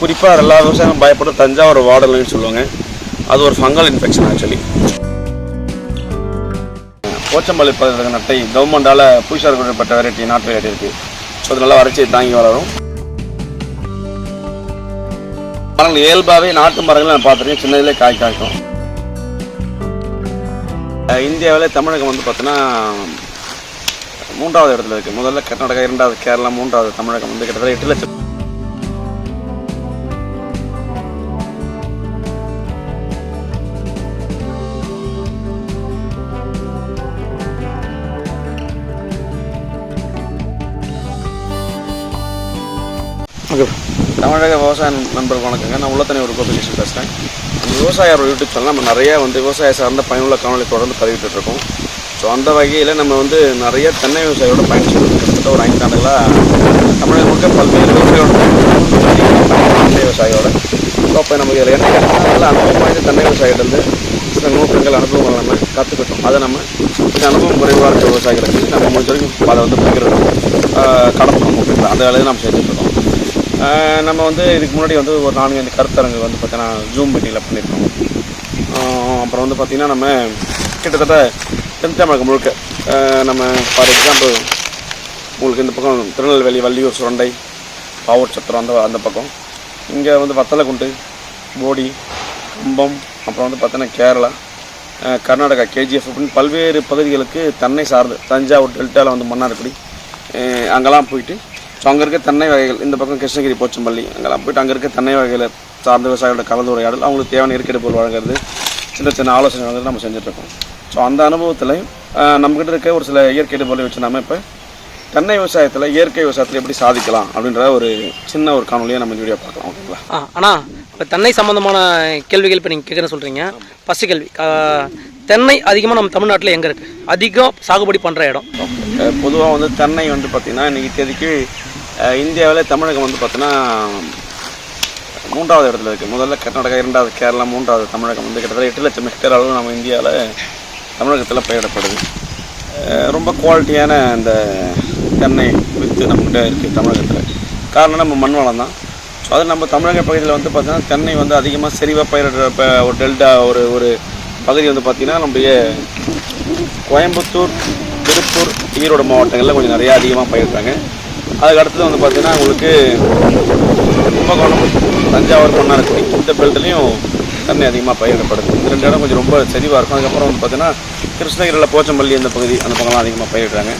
குறிப்பாக எல்லா விவசாயம் பயப்பட தஞ்சாவூர் வாடல்னு சொல்லுவாங்க. அது ஒரு ஃபங்கல் இன்ஃபெக்ஷன் ஆக்சுவலி போச்சம்பள்ளி பகுதியில் நட்டை கவர்மெண்டால் புதுசாக கொடுக்கப்பட்ட வெரைட்டி நாட்டு வெரைட்டி இருக்குது ஸோ அது நல்லா வறட்சியை தாங்கி வளரும். மரங்கள் இயல்பாகவே நாட்டு மரங்கள் நான் பார்த்துருக்கேன். சின்னதிலே காய் காய்க்கும். இந்தியாவில் தமிழகம் வந்து பார்த்தோன்னா மூன்றாவது இடத்துல இருக்குது முதல்ல கர்நாடகா இரண்டாவது கேரளா மூன்றாவது தமிழகம் வந்து கிட்டத்தட்ட எட்டு லட்சம் தமிழக விவசாய நண்பர்கள் வணக்கங்க. நான் உள்ளத்தனை ஒரு கோபிகேஷன் பேசுகிறேன் நம்ம விவசாய யூடியூப் சேனல் நம்ம நிறைய வந்து விவசாய சார்ந்த பயனுள்ள காணொலி தொடர்ந்து பதிவிட்டு இருக்கோம். ஸோ அந்த வகையில் நம்ம வந்து நிறைய தென்னை விவசாயியோட பயணிச்சிருக்கோம் கிட்டத்தட்ட ஒரு ஐந்து ஆண்டுகளாக தமிழகம் முழுக்க பல்வேறு விவசாயியோட தென்னை விவசாயியோட ஸோ அப்போ நமக்கு இதில் என்ன நல்ல அனுபவம் வாய்ந்த தென்னை விவசாயிகிட்ட சில நூற்றுங்கள் அனுபவங்கள் நம்ம கற்றுக்கிட்டோம் அதை நம்ம கொஞ்சம் அனுபவம் குறைவாக இருக்கிற விவசாயிகளுக்கு நம்ம முடிஞ்ச வரைக்கும் அதை வந்து பகிர்றோம் கடத்தணும் அப்படின்ற அந்த வேலையை நம்ம செஞ்சுட்டு இருக்கோம். நம்ம வந்து இதுக்கு முன்னாடி வந்து ஒரு நான்கு ஐந்து கருத்தரங்கு வந்து பார்த்தீங்கன்னா ஜூம் மீட்டிங்கில் பண்ணியிருக்கோம். அப்புறம் வந்து பார்த்திங்கன்னா நம்ம கிட்டத்தட்ட தென் தமிழகம் முழுக்க நம்ம ஃபார் எக்ஸாம்பிள் உங்களுக்கு இந்த பக்கம் திருநெல்வேலி வள்ளியூர் சுரண்டை பாவூர் சத்திரம் அந்த அந்த பக்கம். இங்கே வந்து வத்தலக்குண்டு போடி கம்பம் அப்புறம் வந்து பார்த்தீங்கன்னா கேரளா கர்நாடகா கேஜிஎஃப் அப்படின்னு பல்வேறு பகுதிகளுக்கு தென்னை சார்ந்து தஞ்சாவூர் டெல்டாவில் வந்து மன்னார்குடி அங்கெல்லாம் போயிட்டு ஸோ அங்கே இருக்க தென்னை வகைகள் இந்த பக்கம் கிருஷ்ணகிரி போச்சம்பள்ளி அங்கெல்லாம் போயிட்டு அங்கே இருக்க தென்னை வகைகளை சார்ந்த விவசாயிகளோட கலந்துரையாடல் அவங்களுக்கு தேவையான இயற்கை பொருள் வழங்குறது சின்ன சின்ன ஆலோசனை வந்து நம்ம செஞ்சுட்ருக்கோம் ஸோ அந்த அனுபவத்தில் நம்மக்கிட்ட இருக்க ஒரு சில இயற்கை பொருளை வச்சு நம்ம இப்போ தென்னை விவசாயத்தில் இயற்கை விவசாயத்தில் எப்படி சாதிக்கலாம் அப்படின்ற ஒரு சின்ன ஒரு காணொலியை நம்ம வீடியோ பார்க்கலாம் ஓகேங்களா? ஆ அண்ணா இப்போ தென்னை சம்மந்தமான கேள்விகள் இப்போ நீங்கள் கேட்குறேன்னு சொல்கிறீங்க ஃபஸ்ட்டு கேள்வி தென்னை அதிகமாக நம்ம தமிழ்நாட்டில் எங்கே இருக்குது அதிகம் சாகுபடி பண்ணுற இடம். பொதுவாக வந்து தென்னை வந்து பார்த்திங்கன்னா இன்றைக்கி தேதிக்கு இந்தியாவில் தமிழகம் வந்து பார்த்தோன்னா மூன்றாவது இடத்துல இருக்குது முதல்ல கர்நாடகா இரண்டாவது கேரளா மூன்றாவது தமிழகம் வந்து கிட்டத்தட்ட எட்டு லட்சம் ஹெக்டேர் அளவு நம்ம இந்தியாவில் தமிழகத்தில் பயிரிடப்படுது. ரொம்ப குவாலிட்டியான இந்த தென்னை வித்து நம்மகிட்ட இருக்குது தமிழகத்தில். காரணம் நம்ம மண் வளம் தான். ஸோ அது நம்ம தமிழக பகுதியில் வந்து பார்த்திங்கன்னா தென்னை வந்து அதிகமாக செறிவாக பயிரிடுற ஒரு டெல்டா ஒரு ஒரு பகுதி வந்து பார்த்திங்கன்னா நம்முடைய கோயம்புத்தூர் திருப்பூர் ஈரோடு மாவட்டங்களில் கொஞ்சம் நிறையா அதிகமாக பயிரிடுறாங்க. அதுக்கு அடுத்தது வந்து பார்த்திங்கன்னா உங்களுக்கு கும்பகோணம் தஞ்சாவூர் மன்னார்குடி இந்த பெல்ட்லேயும் தண்ணி அதிகமாக பயிரிடப்படுது. இந்த ரெண்டு இடம் கொஞ்சம் ரொம்ப செறிவாக இருக்கும். அதுக்கப்புறம் வந்து பார்த்திங்கன்னா கிருஷ்ணகிரியில் போச்சம்பள்ளி இந்த பகுதி அந்த பக்கம்லாம் அதிகமாக பயிரிடுறாங்க.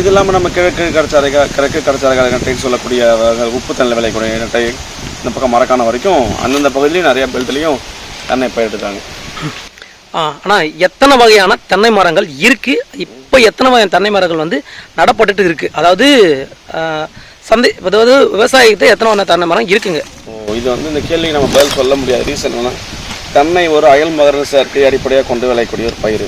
இது இல்லாமல் நம்ம கிழக்கு கடற்சாலைகா கிழக்கு கடற்சாலை சொல்லக்கூடிய உப்பு தண்ணி விளையக்கூடிய நட்டை இந்த பக்கம் மரக்கான வரைக்கும் அந்தந்த பகுதியிலையும் நிறையா பெல்ட்லேயும் தண்ணி பயிரிடுறாங்க ஆனால் எத்தனை வகையான தென்னை மரங்கள் இருக்குது இப்போ எத்தனை வகையான தென்னை மரங்கள் வந்து நடப்பட்டுட்டு இருக்குது அதாவது சந்தை அதாவது விவசாயத்தை எத்தனை வகையான தென்னை மரம் இருக்குங்க? ஓ இது வந்து இந்த கேள்விக்கு நம்ம பதில் சொல்ல முடியாது. ரீசன் என்னன்னா தென்னை ஒரு அயல் மகர சேர்க்கை அடிப்படையாக கொண்டு விளையக்கூடிய ஒரு பயிர்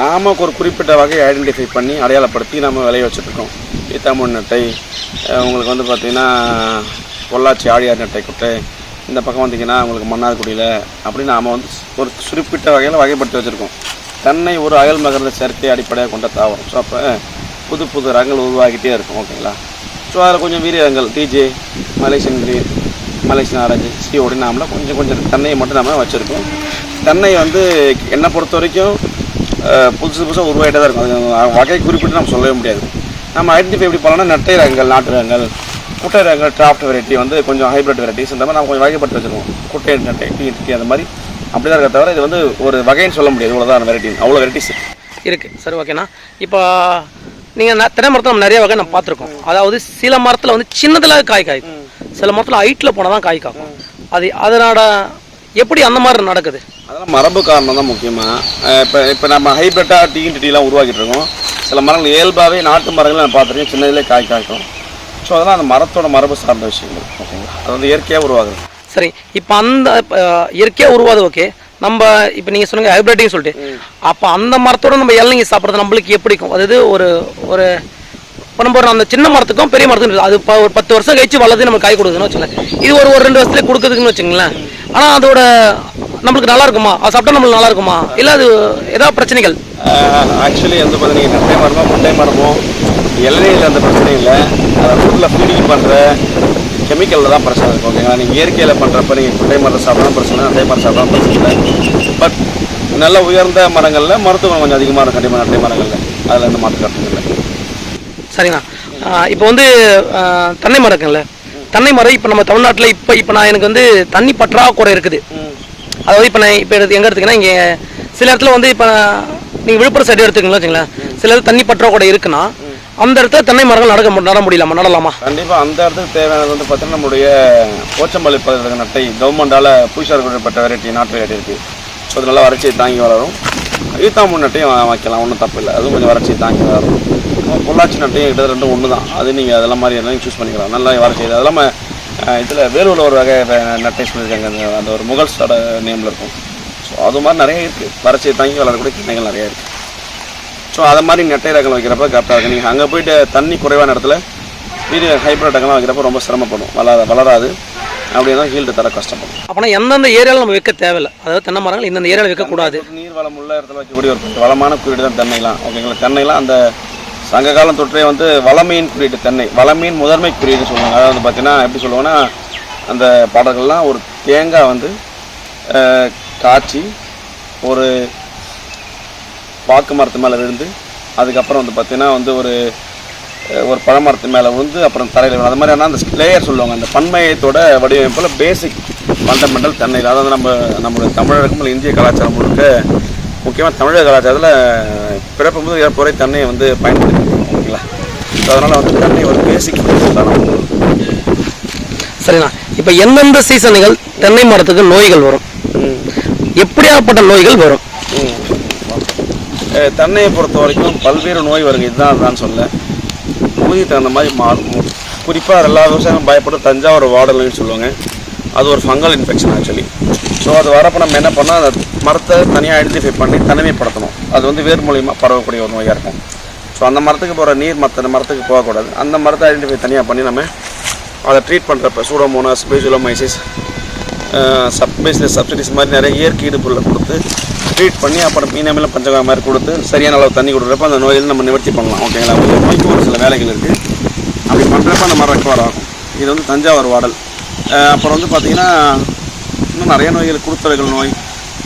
நாம ஒரு குறிப்பிட்ட வகையை ஐடென்டிஃபை பண்ணி அடையாளப்படுத்தி நம்ம விளைய வச்சுட்ருக்கோம் ஈத்தாமூன் நட்டை உங்களுக்கு வந்து பார்த்திங்கன்னா பொள்ளாச்சி ஆழியார் நட்டை குட்டை இந்த பக்கம் வந்தீங்கன்னா உங்களுக்கு மன்னார்குடியில் அப்படின்னு நாம் வந்து ஒரு குறிப்பிட்ட வகையில் வகைப்படுத்தி வச்சுருக்கோம். தென்னை ஒரு அயல் மகரல் சேர்க்கை அடிப்படையாக கொண்ட தாவரம். ஸோ அப்போ புது புது ரகங்கள் உருவாகிட்டே இருக்கும் ஓகேங்களா ஸோ அதில் கொஞ்சம் வீரியங்கள் DJ Malaysian green Malaysian orange COD நாமள கொஞ்சம் கொஞ்சம் தென்னையை மட்டும் நம்ம வச்சுருக்கோம். தென்னை வந்து என்னை பொறுத்த வரைக்கும் புதுசு புதுசாக உருவாகிட்டே தான் இருக்கும். அது வகை குறிப்பிட்டு நம்ம சொல்லவே முடியாது. நம்ம ஐடென்டிஃபை எப்படி பண்ணோம்னா நெட்டை ரகங்கள் நாட்டு ரகங்கள் குட்டை ரகங்கள் டிராஃப்ட் வெரைட்டி வந்து கொஞ்சம் ஹைப்ரிட் வெரைட்டிஸ் இந்த மாதிரி நம்ம கொஞ்சம் வகைப்பட்டு வச்சுருக்கோம் குட்டை நெட்டை டீ டீ அந்த மாதிரி. அப்படி தான் இருக்க தவிர இது வந்து ஒரு வகைன்னு சொல்ல முடியாது. இவ்வளோதான் வெரைட்டி அவ்வளோ வெரைட்டிஸ் இருக்குது சரி ஓகேண்ணா இப்போ நீங்கள் தென்னை மரத்தில் நம்ம நிறைய வகை நம்ம பார்த்துருக்கோம். அதாவது சில மரத்தில் வந்து சின்னதில் காய் காய்க்கும். சில மரத்தில் ஹைட்டில் போனால் தான் காய் காக்கும் அது அதனோட எப்படி அந்த மாதிரி நடக்குது? அதெல்லாம் மரபு காரணம் தான் முக்கியமாக இப்போ இப்போ நம்ம ஹைப்ரிட்டாக டீன் டீலாம் உருவாக்கிட்டு இருக்கோம். சில மரங்கள் இயல்பாகவே நாட்டு மரங்கள் நான் பார்த்துருக்கேன். சின்னதிலே காய் காய்க்கும். ஸோ அதெல்லாம் அந்த மரத்தோட மரபு சார்ந்த விஷயங்கள் ஓகேங்களா அது வந்து இயற்கையாக உருவாகுது. சரி இப்போ அந்த இயற்கையாக உருவாது ஓகே நம்ம இப்போ நீங்கள் சொன்னீங்க ஹைப்ரிட்டையும் சொல்லிட்டு. அப்போ அந்த மரத்தோட நம்ம இளநீங்க சாப்பிட்றது நம்மளுக்கு எப்படி இருக்கும்? அதாவது ஒரு ஒரு இப்போ நம்ம அந்த சின்ன மரத்துக்கும் பெரிய மரத்துக்கும். அது இப்போ ஒரு பத்து வருஷம் கழிச்சு வளர்ந்து நமக்கு காய் கொடுக்குதுன்னு வச்சுக்கோங்களேன். இது ஒரு ஒரு ரெண்டு வருஷத்துல கொடுக்குதுன்னு வச்சுங்களேன் ஆனால் அதோட நம்மளுக்கு நல்லா இருக்குமா? அது சாப்பிட்டா நம்மளுக்கு நல்லா இருக்குமா? இல்லை அது ஏதாவது பிரச்சனைகள்? ஆக்சுவலி வந்து பார்த்தீங்கன்னா நெட்டை மரமோ முட்டை மரமோ இளநீரில் அந்த பிரச்சனை இல்லை. அதை ஃபுட்டில் ஃபீடிங் பண்ணுற கெமிக்கலில் தான் பிரச்சனை இருக்கும் ஓகேங்களா நீங்கள் இயற்கையில் பண்ணுறப்ப நீங்கள் குட்டை மரம் சாப்பிடலாம் பிரச்சனை இல்லை. மரம் சாப்பிடலாம் பிரச்சனை இல்லை. பட் நல்ல உயர்ந்த மரங்களில் மருத்துவம் கொஞ்சம் அதிகமாக இருக்கும் கண்டிப்பாக அட்டை மரங்களில். அதில் எந்த மாற்று கட்டணம் இல்லை. சரிங்கண்ணா இப்போ வந்து தென்னை மரம் இருக்குல்ல? தென்னை மரம் இப்போ நம்ம தமிழ்நாட்டில் இப்போ இப்போ நான் எனக்கு வந்து தண்ணி பற்றாக்குறை இருக்குது. அதாவது இப்போ நான் இப்போ எடுத்து எங்கே எடுத்துக்கன்னா இங்கே சில இடத்துல வந்து இப்போ நீங்கள் விழுப்புரம் சைடு எடுத்துக்கங்களா வச்சுங்களேன் சில இடத்துல தண்ணி பற்றாக்குறை இருக்குன்னா அந்த இடத்துல தென்னை மரங்கள் நடக்க நட முடியலாமா? நடலாமா? கண்டிப்பாக அந்த இடத்துக்கு தேவையானது வந்து பார்த்தீங்கன்னா நம்முடைய போச்சம்பள்ளி பகுதியில் நட்டை கவர்மெண்டால் புதுசாக கொடுக்கப்பட்ட வெரைட்டி நாட்டு வெரைட்டி இருக்குது ஸோ அது நல்லா வறட்சியை தாங்கி வளரும். ஈத்தாமூர் நட்டையும் வைக்கலாம் ஒன்றும் தப்பு இல்லை. அதுவும் கொஞ்சம் வறட்சியை தாங்கி வளரும். பொள்ளாச்சி நட்டையும் கிட்ட ரெண்டும் ஒன்று தான். அது நீங்கள் அதெல்லாம் மாதிரி எல்லாம் சூஸ் பண்ணிக்கலாம். நல்லா வறட்சி அது இல்லாமல் இதில் வேலூரில் ஒரு வகை நட்டை சொல்லியிருக்காங்க. அந்த அந்த ஒரு முகல்ஸோட நேமில் இருக்கும். ஸோ அது மாதிரி நிறைய இருக்குது வறட்சியை தாங்கி வளரக்கூடிய கிளைகள் நிறைய இருக்குது ஸோ அதை மாதிரி நெட்டை ரகங்கள் வைக்கிறப்ப கரெக்டாக இருக்கும். நீங்கள் அங்கே போயிட்டு தண்ணி குறைவான இடத்துல வீடு ஹைப்ரிட் ரகம்லாம் வைக்கிறப்ப ரொம்ப சிரமப்படும். வளர வளராது. அப்படின்னா ஹீல்டு தர கஷ்டப்படும். அப்போனா எந்தெந்த ஏரியாவில் நம்ம வைக்க தேவையில்லை. அதாவது தென்னை மரங்கள் இந்தந்த ஏரியாவில் வைக்கக்கூடாது நீர் வளம் உள்ள இடத்துல வைக்கக்கூடிய ஒரு வளமான குறியீடு தான் தென்னைலாம். ஓகேங்களா? தென்னைலாம் அந்த சங்க காலம் தொற்றே வந்து வளமையின் குறியீடு தென்னை. வளமையின் முதன்மை குறியீடு சொல்லுவாங்க. அதாவது வந்து பார்த்தீங்கன்னா எப்படி சொல்லுவாங்கன்னா அந்த பாடல்கள்லாம் ஒரு தேங்காய் வந்து காய்ச்சி ஒரு பாக்கு மரத்து மேலே விழுந்து அதுக்கப்புறம் வந்து பார்த்தீங்கன்னா வந்து ஒரு ஒரு பழமரத்து மேலே விழுந்து அப்புறம் தரையில் விழுந்து. அது மாதிரியான அந்த லேயர் சொல்லுவாங்க அந்த பன்மையத்தோட வடிவமைப்பில் பேசிக் ஃபண்டமெண்டல் தென்னை அதாவது நம்ம நம்மளுடைய தமிழருக்கும் இல்லை இந்திய கலாச்சாரம் முழுக்க முக்கியமாக தமிழக கலாச்சாரத்தில் பிறப்பு முதல் இறப்பு வரை தென்னையை வந்து பயன்படுத்திருக்கோம் ஓகேங்களா? ஸோ அதனால் வந்து தென்னை ஒரு பேசிக் சரிண்ணா. இப்போ எந்தெந்த சீசனுகள் தென்னை மரத்துக்கு நோய்கள் வரும்? எப்படியாப்பட்ட நோய்கள் வரும்? தென்னையை பொறுத்த வரைக்கும் பல்வேறு நோய் வருங்க. இதுதான் தான் சொல்ல பகுதிக்கு தகுந்த மாதிரி மாறும். குறிப்பாக எல்லா விவசாயிகளும் பயப்பட தஞ்சாவூர் வாடல்னு சொல்லுவாங்க. அது ஒரு ஃபங்கல் இன்ஃபெக்ஷன் ஆக்சுவலி ஸோ அது வரப்போ நம்ம என்ன பண்ணால் அந்த மரத்தை தனியாக ஐடென்டிஃபை பண்ணி தனிமைப்படுத்தணும். அது வந்து வேர் மூலியமாக பரவக்கூடிய ஒரு நோயாக இருக்கும். ஸோ அந்த மரத்துக்கு போகிற நீர் மற்ற மரத்துக்கு போகக்கூடாது. அந்த மரத்தை ஐடென்டிஃபை தனியாக பண்ணி நம்ம அதை ட்ரீட் பண்ணுறப்ப சூடோமோனாஸ் பேசுலோமைசிஸ் சப்பேஸில் சப்சிடிஸ் மாதிரி நிறைய இயற்கை இடுப்புகளை கொடுத்து ட்ரீட் பண்ணி அப்புறம் மீனமில் பஞ்சகாரம் மாதிரி கொடுத்து சரியான அளவு தண்ணி கொடுக்குறப்ப அந்த நோயில் நம்ம நிவர்த்தி பண்ணலாம். ஓகேங்களா ஒரு நோய்க்கு ஒரு சில வேலைகள் இருக்குது அப்படி பண்ணுறப்ப அந்த மாதிரி ரெக்கவர் ஆகும் இது வந்து தஞ்சாவூர் வாடல். அப்புறம் வந்து பார்த்திங்கன்னா இன்னும் நிறைய நோய்கள் குருத்தலைகள் நோய்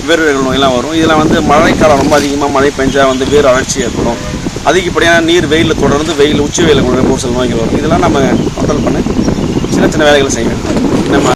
வேர்வைகள் நோயெல்லாம் வரும். இதெல்லாம் வந்து மழைக்காலம் ரொம்ப அதிகமாக மழை பெஞ்சால் வந்து வேர் அழற்சி ஏற்படும். அதிகப்படியான நீர் வெயிலில் தொடர்ந்து வெயில் உச்சி வெயிலில் கூட ஒரு சில நோய்கள் வரும். இதெல்லாம் நம்ம கண்ட்ரோல் பண்ணி சின்ன சின்ன வேலைகளை செய்ய வேண்டும் நம்ம